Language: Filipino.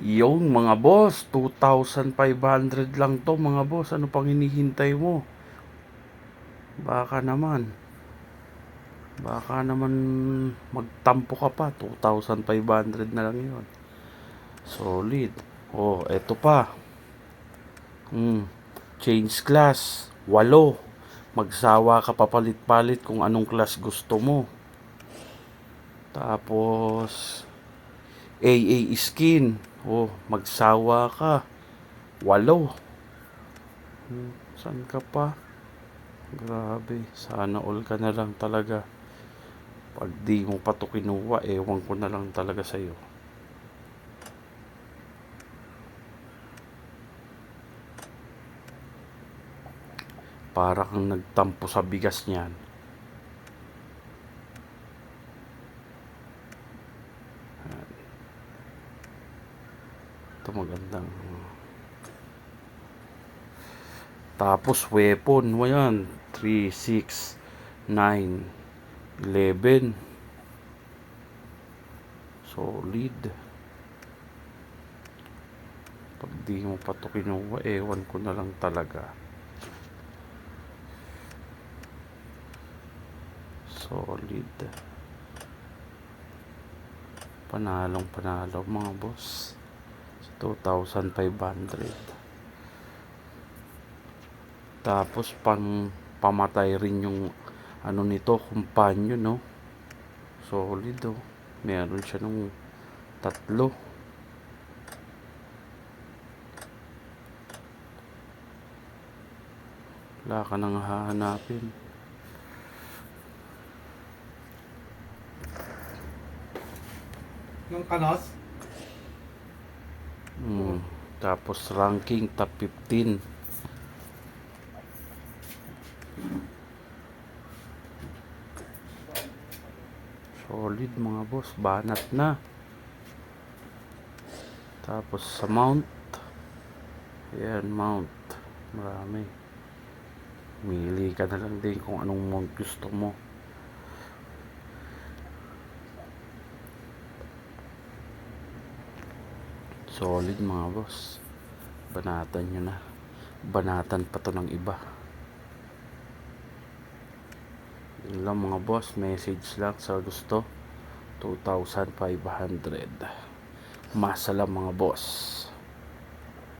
Yung mga boss, 2,500 lang to mga boss. Ano pang hinihintay mo? Baka naman. Baka naman magtampo ka pa. 2,500 na lang yun. Solid. Oh, eto pa. Hmm. Change class. Walo. Magsawa ka papalit-palit kung anong class gusto mo. Tapos, AA skin. Oh, magsawa ka. Walo. Hmm, saan ka pa? Grabe. Sana all ka na lang talaga. Pag di mo pa to kinuha, ewan ko na lang talaga sa'yo. Para kang nagtampo sa bigas niyan. Ito magandang. Tapos weapon mo yan. 3, 6, 9, 11. Solid. Pag di mo pa ito kinuha, ewan ko na lang talaga. Solid. Panalong panalo mga boss. 2,500. Tapos pang pamatay rin yung ano nito, companion, no? Solid, oh. Meron siya nung tatlo. Wala ka nang hahanapin. Yung kanos? Tapos ranking top 15. Solid mga boss, banat na. Tapos sa mount. Ayan, mount. Marami. Mili ka na lang din kung anong mount gusto mo. Solid mga boss. Banatan nyo na. Banatan pa to ng iba. Yun lang mga boss. Message lang sa gusto. 2,500. Masalam mga boss.